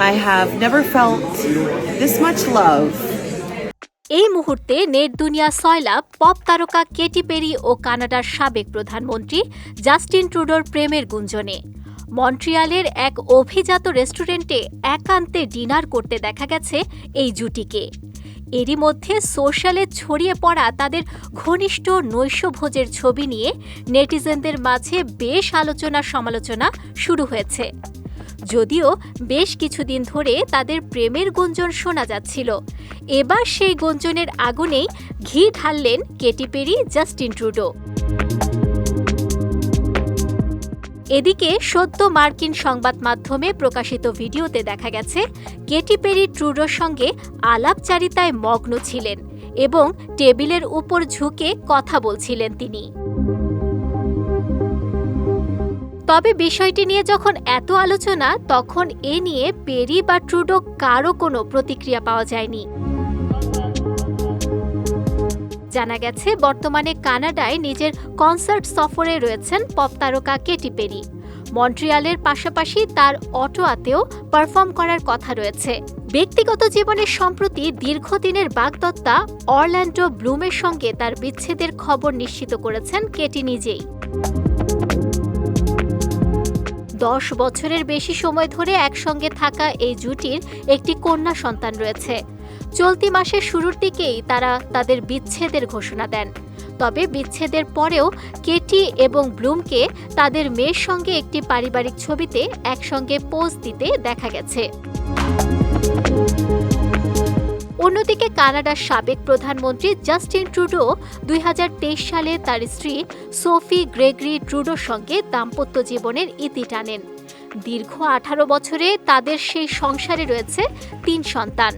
I have never felt this much love. এই মুহূর্তে net দুনিয়া সয়লাভ পপ তারকা কেটি পেরি ও কানাডার সাবেক প্রধানমন্ত্রী জাস্টিন ট্রুডোর প্রেমের গুঞ্জনে। মন্ট্রিয়ালের এক অভিজাত রেস্টুরেন্টে একান্তে ডিনার করতে দেখা গেছে এই জুটিকে। এরই মধ্যে সোশ্যালে ছড়িয়ে পড়া তাদের ঘনিষ্ঠ নৈশভোজের ছবি নিয়ে নেটিজেনদের মাঝে বেশ আলোচনা সমালোচনা শুরু হয়েছে। যদিও বেশ কিছুদিন ধরে তাদের প্রেমের গুঞ্জন শোনা যাচ্ছিল। এবার সেই গুঞ্জনের আগুনেই ঘি ঢাললেন কেটি পেরি, জাস্টিন ট্রুডো। এদিকে সদ্য মার্কিন সংবাদ মাধ্যমে প্রকাশিত ভিডিওতে দেখা গেছে, কেটি পেরি ট্রুডোর সঙ্গে আলাপচারিতায় মগ্ন ছিলেন এবং টেবিলের উপর ঝুঁকে কথা বলছিলেন তিনি। তবে বিষয়টি নিয়ে যখন এত আলোচনা, তখন এ নিয়ে পেরি বা ট্রুডো কারও কোনো প্রতিক্রিয়া পাওয়া যায়নি। জানা গেছে, বর্তমানে কানাডায় নিজের কনসার্ট সফরে রয়েছেন পপ তারকা কেটি পেরি। মন্ট্রিয়ালের পাশাপাশি তার অটোয়াতেও পারফর্ম করার কথা রয়েছে। ব্যক্তিগত জীবনে সম্প্রতি দীর্ঘদিনের বাগদত্তা অরল্যান্ডো ব্লুমের সঙ্গে তার বিচ্ছেদের খবর নিশ্চিত করেছেন কেটি নিজেই। দশ বছরের বেশি সময় ধরে একসঙ্গে থাকা এই জুটির একটি কন্যা সন্তান রয়েছে। চলতি মাসের শুরুর দিকেই তারা তাদের বিচ্ছেদের ঘোষণা দেন। তবে বিচ্ছেদের পরেও কেটি এবং ব্লুমকে তাদের মেয়ের সঙ্গে একটি পারিবারিক ছবিতে একসঙ্গে পোজ দিতে দেখা গেছে। অন্যদিকে কানাডার সাবেক প্রধানমন্ত্রী জাস্টিন ট্রুডো দুই হাজার তেইশ সালে তার স্ত্রী সোফি গ্রেগরি ট্রুডোর সঙ্গে দাম্পত্য জীবনের ইতি টানেন। দীর্ঘ আঠারো বছরে তাদের সেই সংসারে রয়েছে তিন সন্তান।